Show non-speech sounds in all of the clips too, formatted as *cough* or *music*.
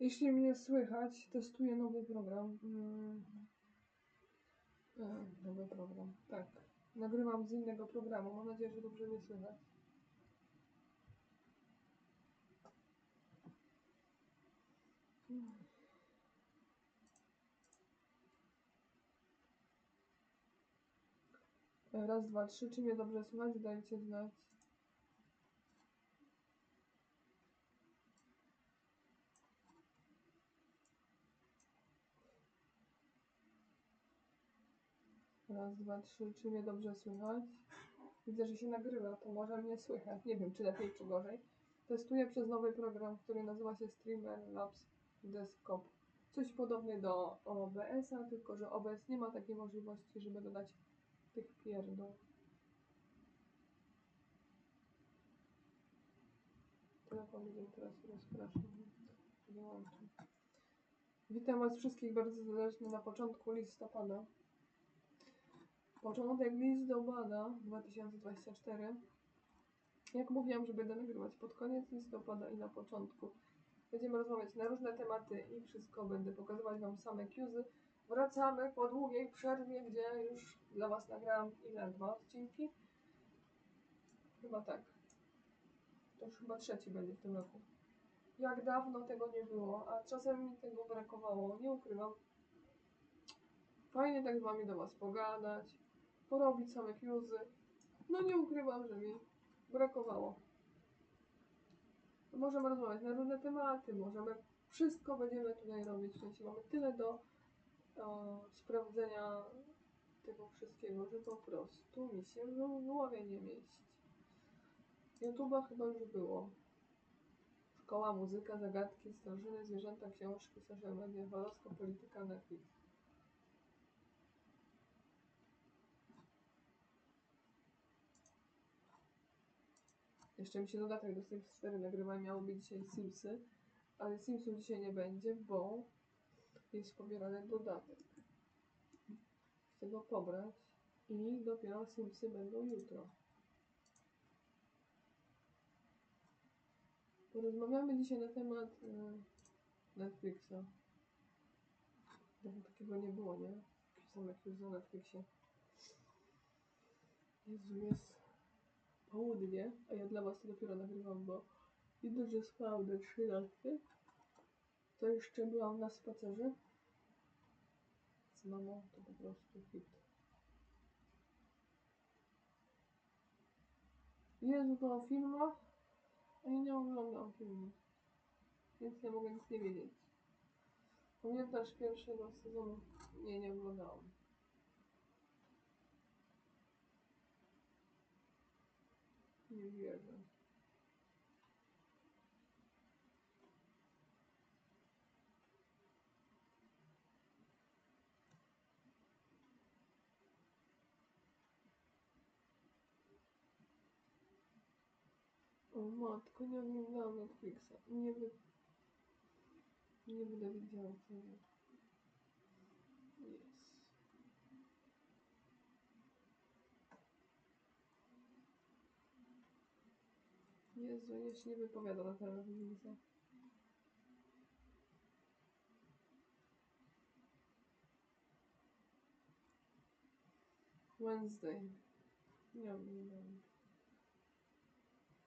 Jeśli mnie słychać, testuję nowy program. Mm. E, nowy program, tak. Nagrywam z innego programu. Mam nadzieję, że dobrze mnie słychać. Raz, dwa, trzy. Czy mnie dobrze słychać? Dajcie znać. Raz, dwa, trzy. Czy mnie dobrze słychać? Widzę, że się nagrywa, to może mnie słychać. Nie wiem, czy lepiej, czy gorzej. Testuję przez nowy program, który nazywa się Streamer Labs Desktop. Coś podobny do OBS-a, tylko że OBS nie ma takiej możliwości, żeby dodać tych pierdół. Telefon będzie teraz rozpraszam. Wyłączę. Witam Was wszystkich bardzo serdecznie na początku listopada. Początek listopada 2024. Jak mówiłam, że będę nagrywać pod koniec listopada i na początku. Będziemy rozmawiać na różne tematy i wszystko będę pokazywać Wam same cuesy. Wracamy po długiej przerwie, gdzie już dla Was nagrałam ile? Dwa odcinki? Chyba tak. To już chyba trzeci będzie w tym roku. Jak dawno tego nie było, a czasem mi tego brakowało, nie ukrywam. Fajnie tak z Wami do Was pogadać, porobić same cuesy. No nie ukrywam, że mi brakowało. Możemy rozmawiać na różne tematy, możemy wszystko będziemy tutaj robić. W sensie mamy tyle do sprawdzenia tego wszystkiego, że po prostu mi się w głowie nie mieści. YouTube'a chyba już było. Szkoła, muzyka, zagadki, starożytne zwierzęta, książki, social media, horoskop, polityka, Netflix. Jeszcze mi się dodatek do Sims 4 nagrywa, miało być dzisiaj Simsy, ale Simsów dzisiaj nie będzie, bo jest pobierany dodatek. Chcę go pobrać i dopiero Simsy będą jutro. Porozmawiamy dzisiaj na temat y, Netflixa. Bo takiego nie było, nie? Są jakieś na Netflixie. Jezu, jest południe, a ja dla was to dopiero nagrywam, bo widać, że spałam do 13. To jeszcze byłam na spacerze z mamą, to po prostu hit. Jezu, to o filmach, a ja nie oglądam filmów, więc nie mogę nic nie wiedzieć. Pamiętasz pierwszego sezonu? Nie, nie oglądałam. Nie wierzę. O matko, nie oglądałam Netflixa. Nie by... Nie będę widziała tego. Jest. Jezu, ja się nie wypowiada na temat Netflixa. Wednesday. Nie oglądałam.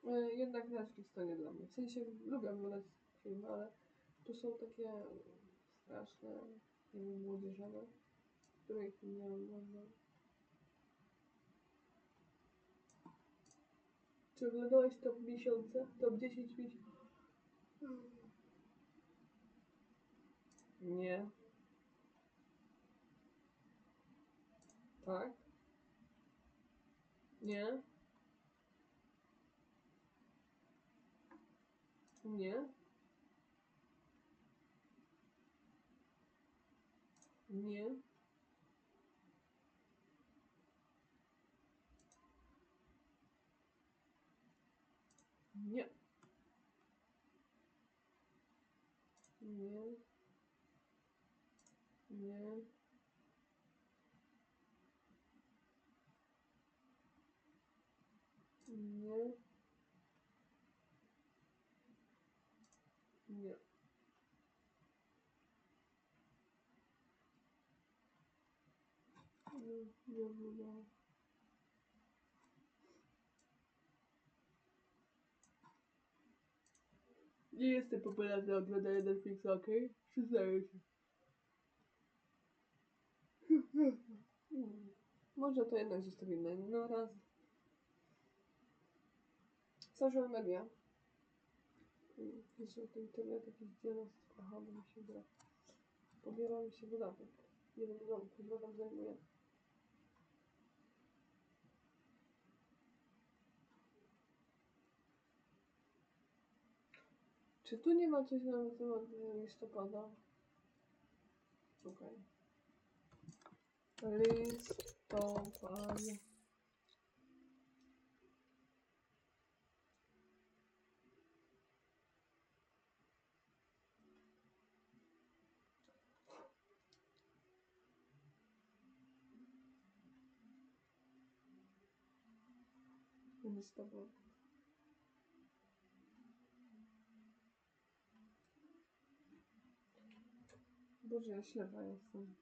E, Jednak Netflix to nie dla mnie. W sensie lubię oglądać filmy, ale tu są takie straszne, wiem, młodzieżowe, których nie oglądam. Czy oglądałeś top miesiąca? Top 10 miesięcy? Nie. Tak? Nie? Nie? Nie? Yep. Yeah. Yeah. Yeah. Yeah. Yeah. Nie jestem popularna oglądanie Netflixa, okej? Przyznaję się. Hmm. Może to jednak zostawimy no raz. Social media. Jeszcze ten internet jakiś dzielostw. Aha, bo mi się gra. Pobiera mi się dodatek. Nie wiem, co tam zajmuje. Czy tu nie ma coś na temat e, listopada? Szukaj. Listopad. Listopad. Boże, ja ślepa jestem.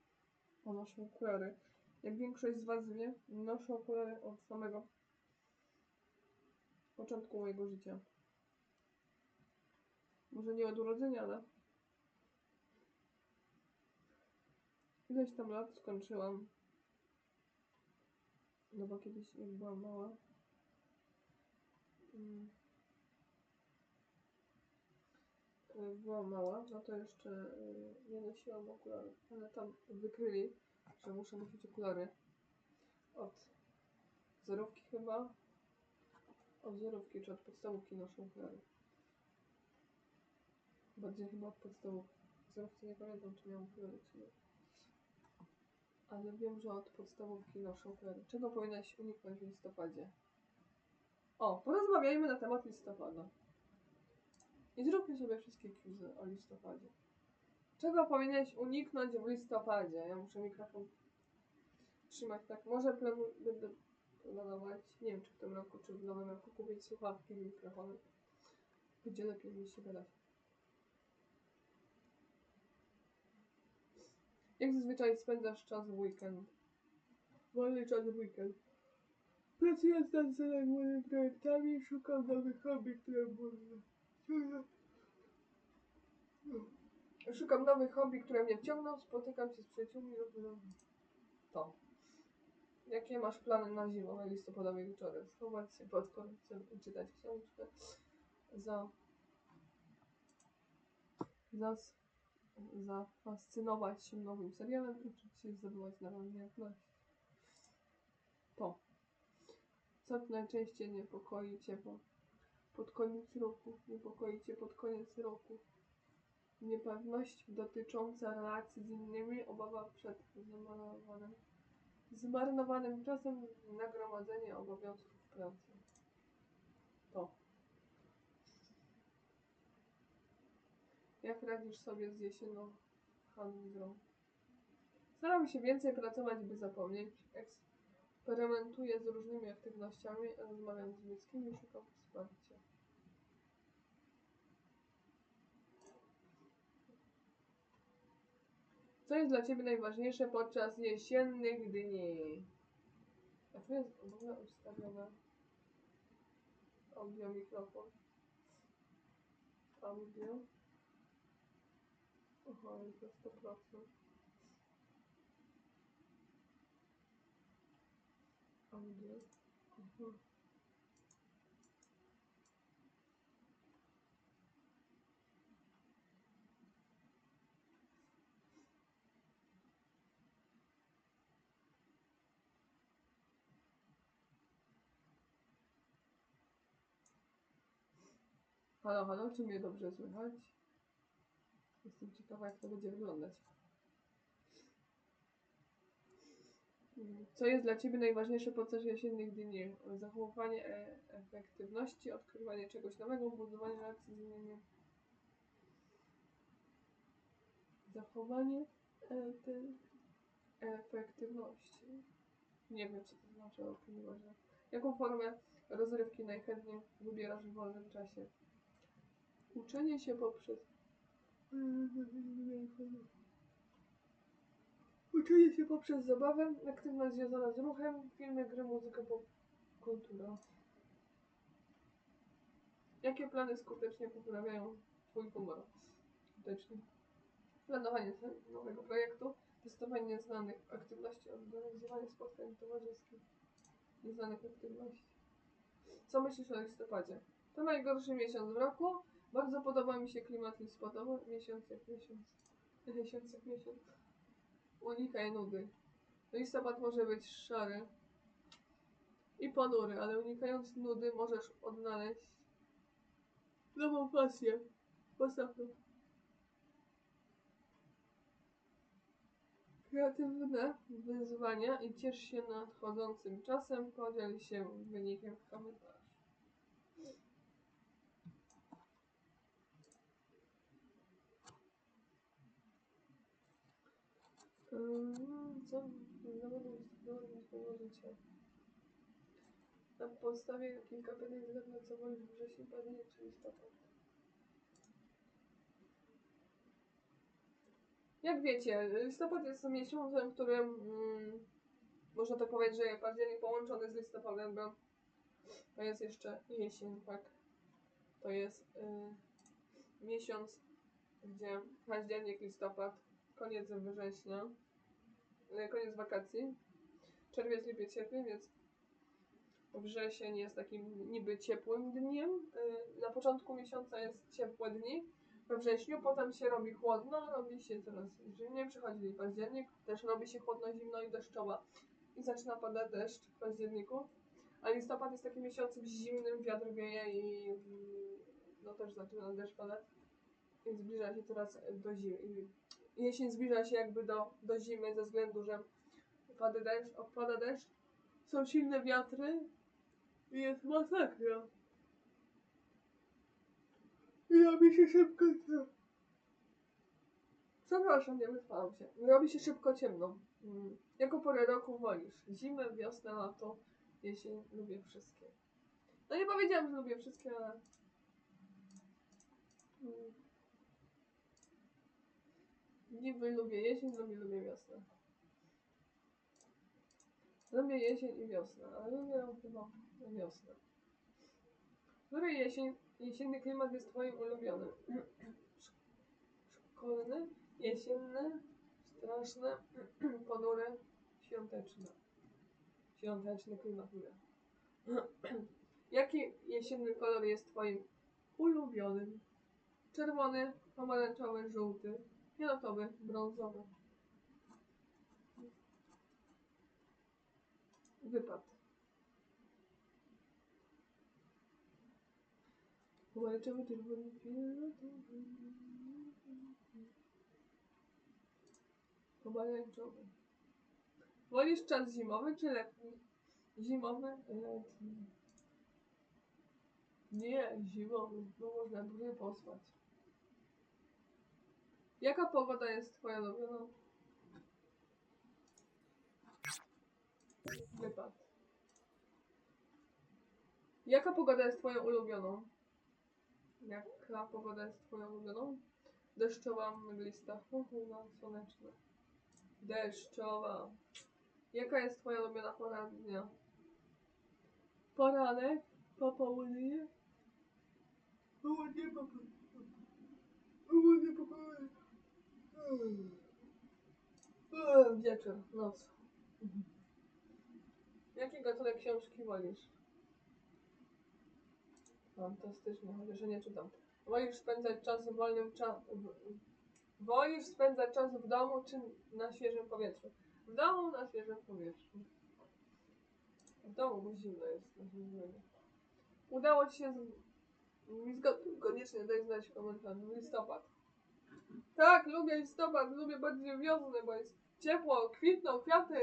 O, noszę okulary. Jak większość z Was wie, noszę okulary od samego początku mojego życia. Może nie od urodzenia, ale ileś tam lat skończyłam. No bo kiedyś, jak byłam mała, byłam mała, no to jeszcze y, nie nosiłam okularów, ale tam wykryli, że muszę nosić okulary od zerówki chyba, od zerówki czy od podstawówki noszę okulary. Bardziej chyba od podstawówki. W zerówce nie pamiętam, czy miałam okulary, czy nie. Ale wiem, że od podstawówki noszę okulary. Czego powinnaś uniknąć w listopadzie? O, porozmawiajmy na temat listopada. I zróbmy sobie wszystkie quizy o listopadzie. Czego powinieneś uniknąć w listopadzie? Ja muszę mikrofon trzymać tak. Może będę planować, nie wiem czy w tym roku, czy w nowym roku kupić słuchawki i mikrofony. Będzie lepiej mi się gadać. Jak zazwyczaj spędzasz czas w weekend? Wolny czas w weekend. Pracuję nad zaległymi projektami, szukam nowych hobby, które można... Szukam nowych hobby, które mnie wciągną, spotykam się z przyjaciółmi lub to. Jakie masz plany na zimowe listopadowe wieczory? Schować się pod końcem i czytać książkę. Za... Zas... Zafascynować się nowym serialem, uczyć się zdobywać na umiejętności. To. Co najczęściej niepokoi Cię po, pod koniec roku? Niepokoi Cię pod koniec roku? Niepewność dotycząca relacji z innymi, obawa przed zmarnowanym, zmarnowanym czasem, nagromadzenie obowiązków pracy. To. Jak radzisz sobie z jesienną handlą? Staram się więcej pracować, by zapomnieć. Eksperymentuję z różnymi aktywnościami, rozmawiam z bliskimi, szukam wsparcia. Co jest dla Ciebie najważniejsze podczas jesiennych dni? A tu jest w ogóle ustawione audio mikrofon. Audio. Aha, jest na 100%. Audio. Aha. Halo, halo, czy mnie dobrze słychać? Jestem ciekawa, jak to będzie wyglądać. Co jest dla Ciebie najważniejsze podczas jesiennych dni? Zachowanie e efektywności, odkrywanie czegoś nowego, budowanie relacji z innymi. Zachowanie e efektywności. Nie wiem, co to znaczy, ale. Jaką formę rozrywki najchętniej wybierasz w wolnym czasie? Uczenie się poprzez Uczenie się poprzez zabawę, aktywność związana z ruchem, filmy, gry, muzyka, pop, kultura. Jakie plany skutecznie poprawiają Twój humor? Skutecznie. Planowanie nowego projektu, testowanie nieznanych aktywności, organizowanie spotkań towarzyskich, nieznanych aktywności. Co myślisz o listopadzie? To najgorszy miesiąc w roku. Bardzo podoba mi się klimat listopadowy, miesiąc jak miesiąc. Miesiąc jak miesiąc. Unikaj nudy. Listopad może być szary i ponury, ale unikając nudy możesz odnaleźć nową pasję. Postaw to. Kreatywne wyzwania i ciesz się nadchodzącym czasem. Podziel się wynikiem w. Mm, Co zawodu jest swojego życia? Na podstawie kilka pytań co wolisz wrzesień, październik czy listopad. Jak wiecie, listopad jest miesiącem, w którym mm, można tak powiedzieć, że październik połączony z listopadem, bo to jest jeszcze jesień, tak? To jest y, miesiąc, gdzie październik, listopad, koniec września, koniec wakacji, czerwiec, lipiec, sierpień, więc wrzesień jest takim niby ciepłym dniem. Y, Na początku miesiąca jest ciepłe dni, we wrześniu, potem się robi chłodno, robi się coraz zimniej, przychodzi październik, też robi się chłodno, zimno i deszczowo i zaczyna padać deszcz w październiku. A listopad jest takim miesiącem zimnym, wiatr wieje i mm, no też zaczyna deszcz padać. I zbliża się coraz do zimy. Jesień zbliża się jakby do, do zimy ze względu, że pada deszcz, opada deszcz, są silne wiatry i jest masakra. I robi się szybko ciemno. Przepraszam, nie wyspałam się. Robi się szybko ciemno. Mm. Jaką porę roku wolisz? Zimę, wiosnę, lato, jesień? Lubię wszystkie. No nie powiedziałam, że lubię wszystkie, ale... Mm. Niby lubię jesień, lubię, lubię wiosnę. Lubię jesień i wiosnę, ale lubię chyba wiosnę. Który jesień, jesienny klimat jest twoim ulubionym? *clears throat* Szkolny, jesienny, straszny, *clears throat* ponury, świąteczny. Świąteczny klimat mówię. *clears throat* Jaki jesienny kolor jest twoim ulubionym? Czerwony, pomarańczowy, żółty, fioletowy, brązowy. Wypad. Pomarańczowy, czerwony, fioletowy. Pomarańczowy. Wolisz czas zimowy czy letni? Zimowy, letni. Nie, zimowy, bo można dłużej pospać. Jaka pogoda jest twoja ulubiona? Wypad. Jaka pogoda jest twoją ulubioną? Jaka pogoda jest twoją ulubioną? Deszczowa, mglista, chmurna, słoneczna. Deszczowa. Jaka jest twoja ulubiona pora dnia? Poranek, popołudnie. Południe, popołudnie. Południe, popołudnie. Mm. Mm, Wieczór, noc. Mhm. Jaki gatunek książki wolisz? Fantastycznie, chociaż ja nie czytam. Wolisz spędzać czas w wolnym czasie. Wolisz spędzać czas w domu czy na świeżym powietrzu? W domu na świeżym powietrzu. W domu, bo zimno jest. Udało ci się z... koniecznie daj znać w komentarzu. Listopad. Tak, lubię listopad, lubię bardziej wiosnę, bo jest ciepło, kwitną kwiaty,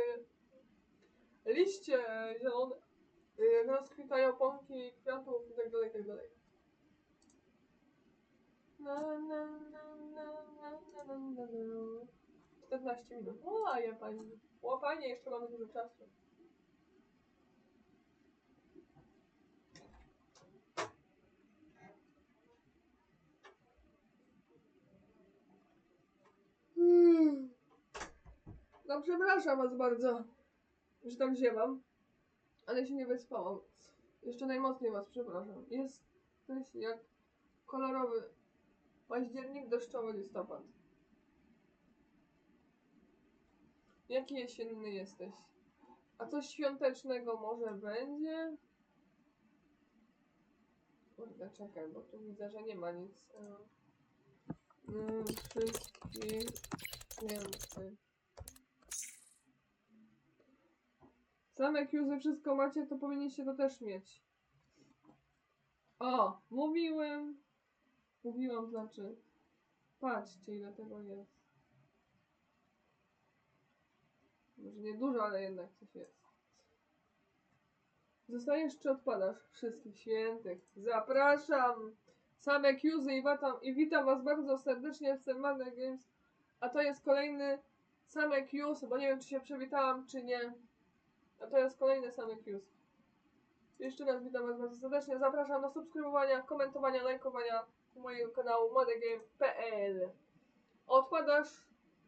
liście zielone, y, rozkwitają pąki kwiatów i tak dalej, tak dalej. Na, na, na, na, na, na, na, na. 14 minut. O, ja pani. O, fajnie, jeszcze mamy dużo czasu. Mm. No przepraszam was bardzo, że tak ziewam, ale się nie wyspałam. Jeszcze najmocniej was przepraszam. Jesteś jak kolorowy październik, deszczowy listopad. Jaki jesienny jesteś? A coś świątecznego może będzie? Kurde, czekaj, bo tu widzę, że nie ma nic. mm, Wszystkich świętych. Same Qzy wszystko macie, to powinniście to też mieć. O, mówiłem. Mówiłam, znaczy. Patrzcie, ile tego jest. Może nie dużo, ale jednak coś jest. Zostajesz czy odpadasz? Wszystkich świętych. Zapraszam! Same Qzy i, i witam was bardzo serdecznie w Semane Games. A to jest kolejny Same Qs, bo nie wiem czy się przywitałam, czy nie. A jest kolejny Same Qs. Jeszcze raz witam was bardzo serdecznie. Zapraszam do subskrybowania, komentowania, lajkowania mojego kanału modegame.pl Odpadasz,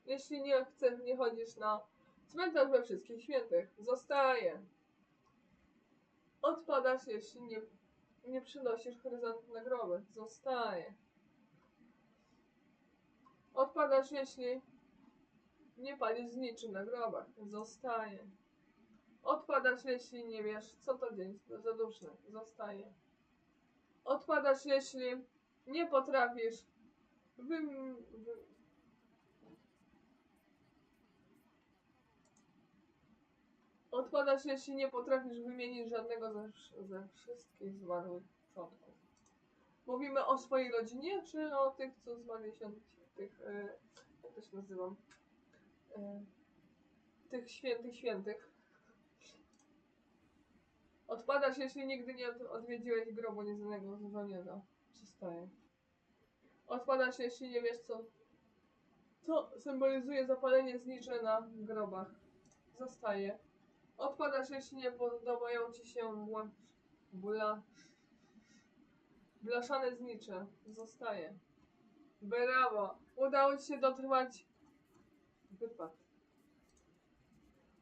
jeśli nie chcesz, nie chodzisz na cmentarz we wszystkich świętych. Zostaje. Odpadasz, jeśli nie, nie przynosisz chryzantów na groby. Zostaje. Odpadasz, jeśli nie palisz zniczy na grobach. Zostaje. Odpadasz, jeśli nie wiesz, co to dzień zaduszny. Zostaje. Odpadasz, jeśli nie potrafisz wym... wy... Odpadasz, jeśli nie potrafisz wymienić żadnego ze, ze wszystkich zmarłych przodków. Mówimy o swojej rodzinie, czy o tych, co zmarli się, tych, e, jak to się nazywam, e, tych świętych świętych. Odpadasz, jeśli nigdy nie od- odwiedziłeś grobu nieznanego żołnierza. Przystaje. Odpadasz, jeśli nie wiesz, co, co symbolizuje zapalenie znicze na grobach. Zostaje. Odpadasz, jeśli nie podobają ci się bła, bla, blaszane znicze. Zostaje. Brawo! Udało ci się dotrwać. Wypad.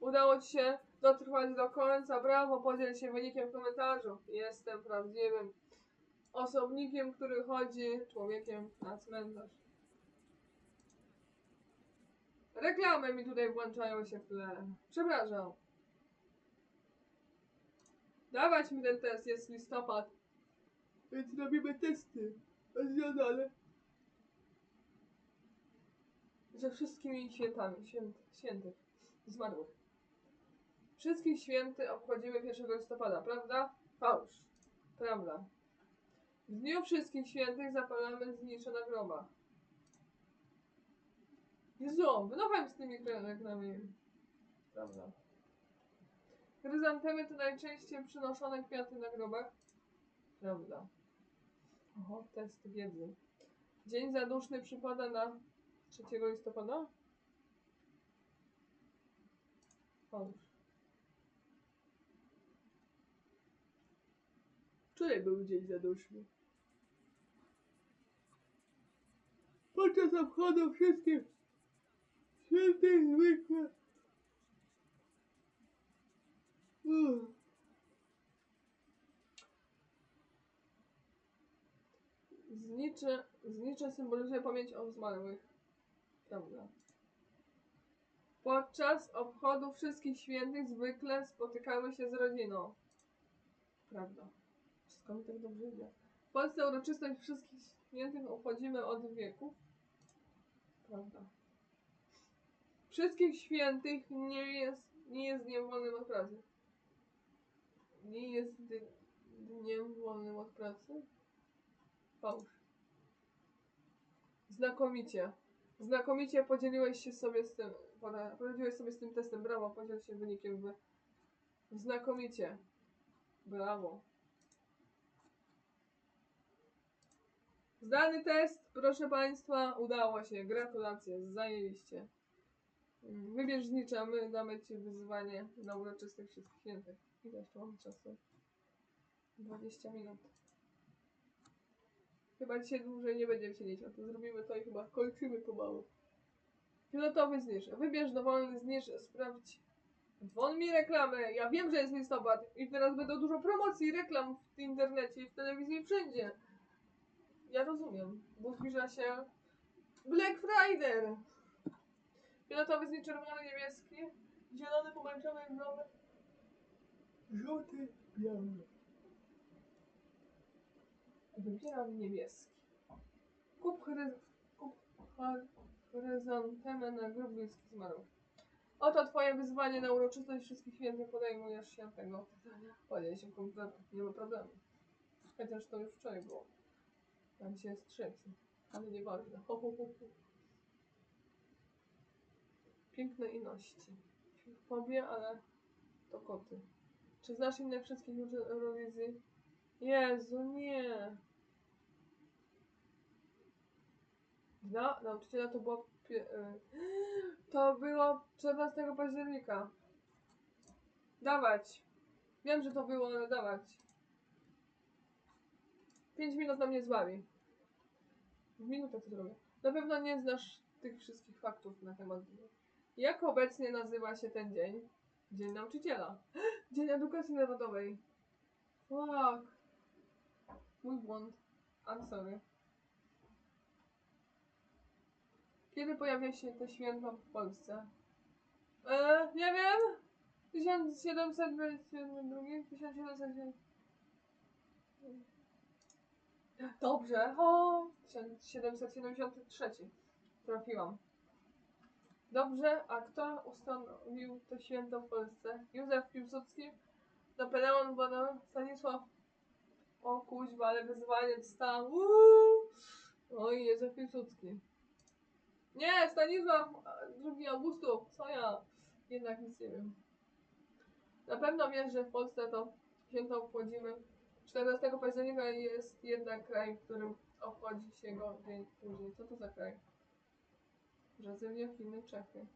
Udało ci się dotrwać do końca. Brawo! Podziel się wynikiem w komentarzu. Jestem prawdziwym osobnikiem, który chodzi człowiekiem na cmentarz. Reklamy mi tutaj włączają się w tle. Przepraszam. Dawać mi ten test, jest listopad. Więc robimy testy. Rozwiązane. Ze wszystkimi świętami, święt, świętych, zmarłych. Wszystkich święty obchodzimy 1 listopada, prawda? Fałsz. Prawda. W dniu wszystkich świętych zapalamy znicze na grobach. Jezu, wynocham z tymi reklamami. Prawda. Chryzantemy to najczęściej przynoszone kwiaty na grobach. Prawda. Oho, test wiedzy. Dzień zaduszny przypada na 3 listopada? Fałsz. Wczoraj był dzień zaduszny. Podczas obchodu wszystkich świętych zwykle. Uff. Znicze, znicze symbolizuje pamięć o zmarłych. Prawda. Podczas obchodu wszystkich świętych zwykle spotykały się z rodziną. Prawda. Wszystko mi tak dobrze idzie. W Polsce uroczystość wszystkich świętych obchodzimy od wieków. Prawda. Wszystkich świętych nie jest, nie jest dniem wolnym od pracy. Nie jest dniem wolnym od pracy. Fałsz. Znakomicie. Znakomicie podzieliłeś się sobie z tym. Poradziłeś sobie z tym testem. Brawo, podziel się wynikiem. Znakomicie. Brawo. Zdany test, proszę Państwa, udało się. Gratulacje, zajęliście. Wybierz znicza, my damy Ci wyzwanie na uroczystych wszystkich świętych. Ile jeszcze mam czasu? 20 minut. Chyba dzisiaj dłużej nie będziemy siedzieć, a to zrobimy to i chyba kończymy pomału. Fioletowy zniż. Wybierz dowolny zniż, sprawdź. Won mi reklamy. Ja wiem, że jest listopad i teraz będą dużo promocji, reklam w internecie i w telewizji i wszędzie. Ja rozumiem, bo zbliża się Black Friday. Fioletowy zniż, czerwony, niebieski, zielony, pomarańczowy, brązowy, żółty, biały. Wybieram niebieski. Kup, chryz... Kup chry- chryzantemę na grób bliski zmarł. Oto twoje wyzwanie na uroczystość wszystkich świętych podejmujesz się tego. Podjęć się kompletnie, nie ma problemu. Chociaż to już wczoraj było. Dzisiaj jest trzeci. Ale nieważne. Ho, ho, ho, ho. Piękne iności. Pobie, ale to koty. Czy znasz inne wszystkich uczy- Eurowizji? Jezu, nie. Dla nauczyciela to było. Y, *gasps* to było 14 października. Dawać. Wiem, że to było, ale dawać. 5 minut na mnie zbawi. W minutę to zrobię. Na pewno nie znasz tych wszystkich faktów na temat. Jak obecnie nazywa się ten dzień? Dzień nauczyciela. *gasps* Dzień edukacji narodowej. Fuck. Mój błąd. I'm sorry. Kiedy pojawia się to święto w Polsce? Eee, nie wiem. 1722, 1707. Dobrze. O, 1773. Trafiłam. Dobrze, a kto ustanowił to święto w Polsce? Józef Piłsudski, Napoleon Bonaparte, Stanisław o kuźwa, ale wyzwanie. Uuu. Oj, Józef Piłsudski. Nie, Stanisław II Augustów. Co ja? Jednak nic nie wiem. Na pewno wiesz, że w Polsce to święto obchodzimy. 14 października jest jednak kraj, w którym obchodzi się go dzień później. Co to za kraj? Brazylia, Chiny, Czechy.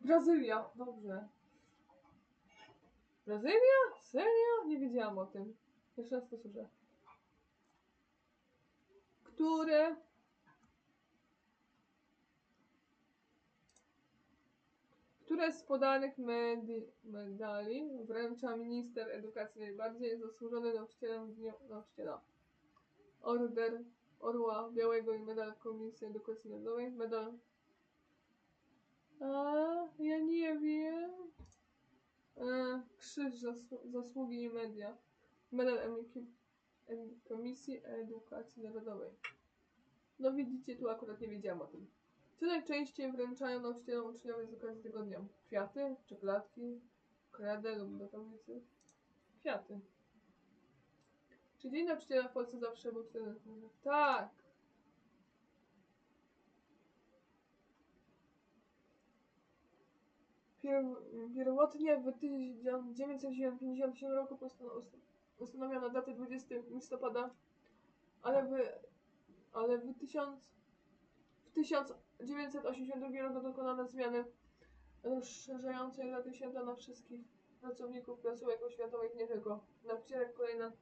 Brazylia! Dobrze. Brazylia? Serio? Nie wiedziałam o tym. Jeszcze raz to słyszę. Które Które z podanych medali wręcza minister edukacji najbardziej zasłużony nauczycielem w dniu nauczyciela? Order Orła Białego i medal Komisji Edukacji Narodowej. Medal. A, ja nie wiem. E, krzyż zasłu- zasługi i media. Medal Komisji Edukacji Narodowej. No widzicie, tu akurat nie wiedziałam o tym. Co najczęściej wręczają nauczycielom uczniowie z okazji tego dnia? Kwiaty, czekoladki, kredę lub do tablicy? Kwiaty. Czy Dzień Nauczyciela w Polsce zawsze był 14? Tak! Pier- Pierwotnie w 1957 roku ustanowiono datę 20 listopada, ale w, ale w 1000 w 1982 roku dokonano zmiany rozszerzającej daty święta na wszystkich pracowników placówek oświatowych, nie tylko nauczycielek. Kolejna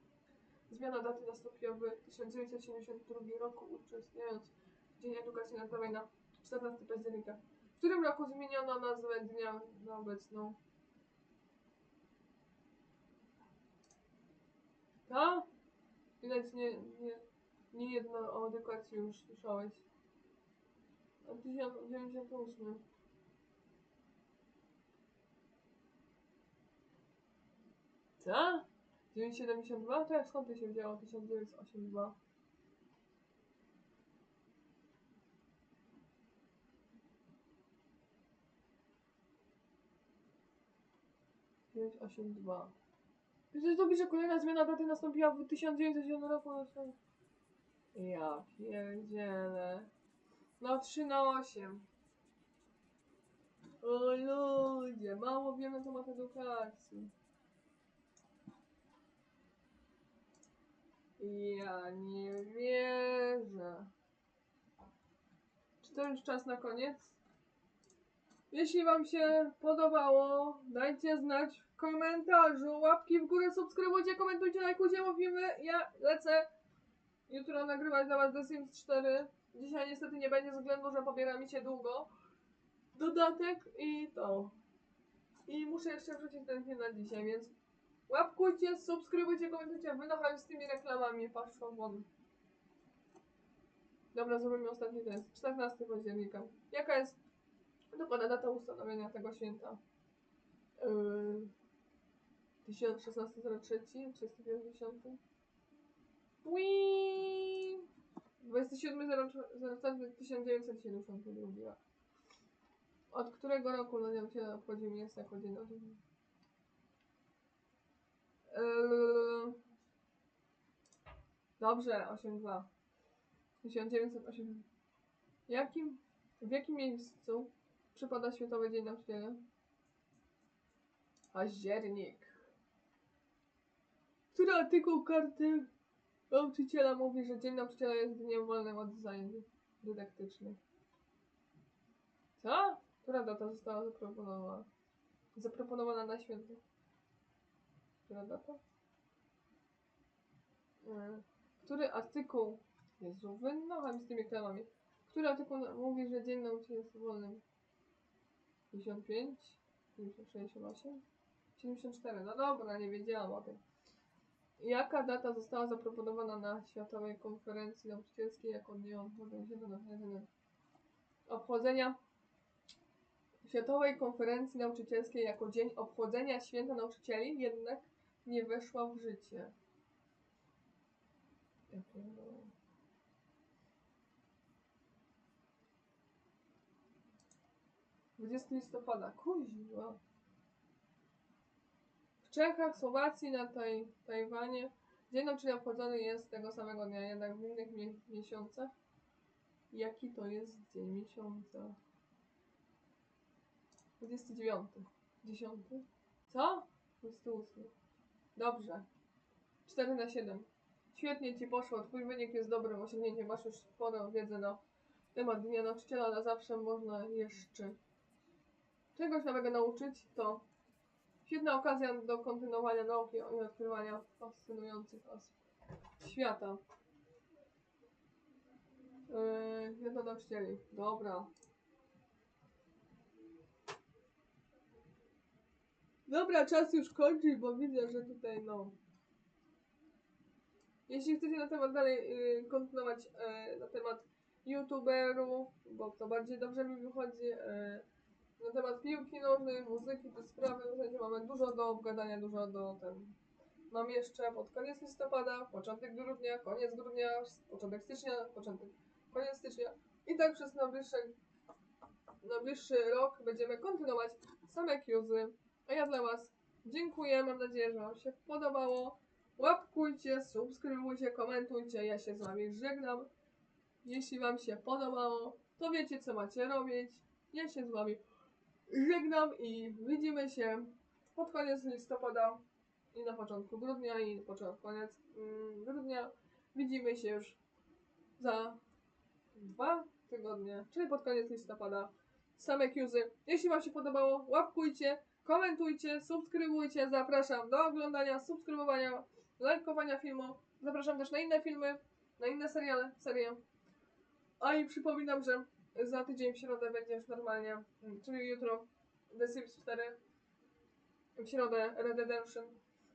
zmiana daty nastąpiła w 1972 roku, uczestnicząc w Dzień Edukacji Narodowej na 14 października. W którym roku zmieniono nazwę dnia na obecną? Ta? Widać nie, nie, nie jedno o edukacji już słyszałeś. A 1098. Co? 972? To jak skąd to się wzięło 1982? Dziewięć, osiem, dwa. Przecież to pisze, kolejna zmiana daty nastąpiła w 1907 roku. Ja pierdzielę. No 3 na 8. O ludzie, mało wiemy na temat edukacji. Ja nie wierzę. Czy to już czas na koniec? Jeśli wam się podobało, dajcie znać w komentarzu. Łapki w górę, subskrybujcie, komentujcie, lajkujcie, mówimy. Ja lecę jutro nagrywać dla was The Sims 4. Dzisiaj niestety nie będzie względu, że pobiera mi się długo. Dodatek i to. I muszę jeszcze wrzucić ten film na dzisiaj, więc łapkujcie, subskrybujcie, komentujcie, wynocham z tymi reklamami, patrzą won. Dobra, zrobimy ostatni test. 14 października. Jaka jest dokładna data ustanowienia tego święta? Yy, 1603, 350. Wii! 27.04.1972 rok. Od którego roku nauczyciel obchodził miejsce jako dzień narodzin? Yy... Dobrze, 8.2. 1908. Jakim, w jakim miejscu przypada Światowy Dzień Nauczyciela? Październik. Który artykuł karty nauczyciela mówi, że Dzień Nauczyciela jest dniem wolnym od zajęć dydaktycznych? Co? Która data została zaproponowana? Zaproponowana na święto. Która data? Yy, Który artykuł Jezu, wynocham z tymi klamami. Który artykuł mówi, że dzień nauczyciela jest wolnym? 55? 68? 74. No dobra, nie wiedziałam o tym. Jaka data została zaproponowana na Światowej Konferencji Nauczycielskiej jako dniu obchodzenia- obchodzenia Światowej Konferencji Nauczycielskiej jako dzień obchodzenia święta nauczycieli, jednak nie weszła w życie. 20 listopada. Kuźwa. W Czechach, Słowacji, na taj, Tajwanie Dzień Nauczyciela obchodzony jest tego samego dnia, jednak w innych mie miesiącach. Jaki to jest dzień miesiąca? 29. 10. Co? 28. Dobrze. 4 na 7. Świetnie ci poszło. Twój wynik jest dobrym osiągnięciem. Masz już sporą wiedzę na temat Dnia Nauczyciela, ale zawsze można jeszcze czegoś nowego nauczyć, to świetna okazja do kontynuowania nauki i odkrywania fascynujących nas świata. Yy, jedno nauczycieli. Dobra. Dobra, czas już kończy, bo widzę, że tutaj no. Jeśli chcecie na temat dalej yy, kontynuować yy, na temat youtuberów, bo to bardziej dobrze mi wychodzi, yy, na temat piłki nożnej, muzyki, te sprawy, w sensie mamy dużo do obgadania, dużo do ten. Mam jeszcze pod koniec listopada, początek grudnia, koniec grudnia, początek stycznia, początek, koniec stycznia i tak przez najbliższy, najbliższy rok będziemy kontynuować same kiuzy. A ja dla Was dziękuję, mam nadzieję, że Wam się podobało. Łapkujcie, subskrybujcie, komentujcie, ja się z Wami żegnam. Jeśli Wam się podobało, to wiecie co macie robić. Ja się z Wami żegnam i widzimy się pod koniec listopada i na początku grudnia i początek koniec mm, grudnia. Widzimy się już za dwa tygodnie, czyli pod koniec listopada. Same kiuzy. Jeśli Wam się podobało, łapkujcie, komentujcie, subskrybujcie. Zapraszam do oglądania, subskrybowania, lajkowania filmu. Zapraszam też na inne filmy, na inne seriale, serie. A i przypominam, że za tydzień w środę będzie już normalnie, mm, czyli jutro The Sims 4, w środę Red Redemption,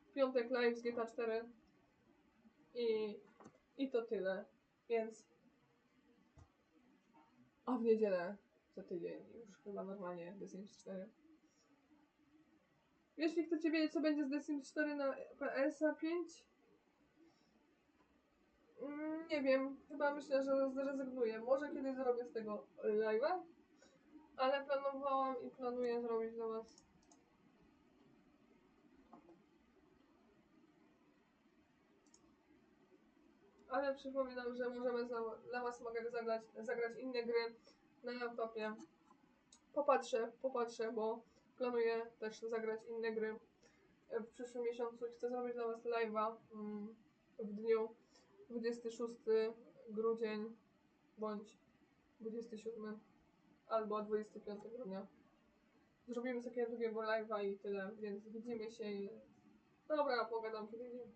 w piątek live z GTA 4 i, i to tyle, więc a w niedzielę za tydzień już chyba normalnie The Sims 4. Jeśli chcecie wiedzieć co będzie z The Sims 4 na PSA 5 Mm, Nie wiem, chyba myślę, że zrezygnuję. Może kiedyś zrobię z tego live'a, ale planowałam i planuję zrobić dla Was. Ale przypominam, że możemy za, dla Was mogę zagrać, zagrać inne gry na laptopie. Popatrzę, popatrzę, bo planuję też zagrać inne gry w przyszłym miesiącu. Chcę zrobić dla Was live'a mm, w dniu 26 grudzień bądź 27 albo 25 grudnia. Zrobimy takiego drugiego live'a i tyle, więc widzimy się i... Dobra, pogadam kiedy.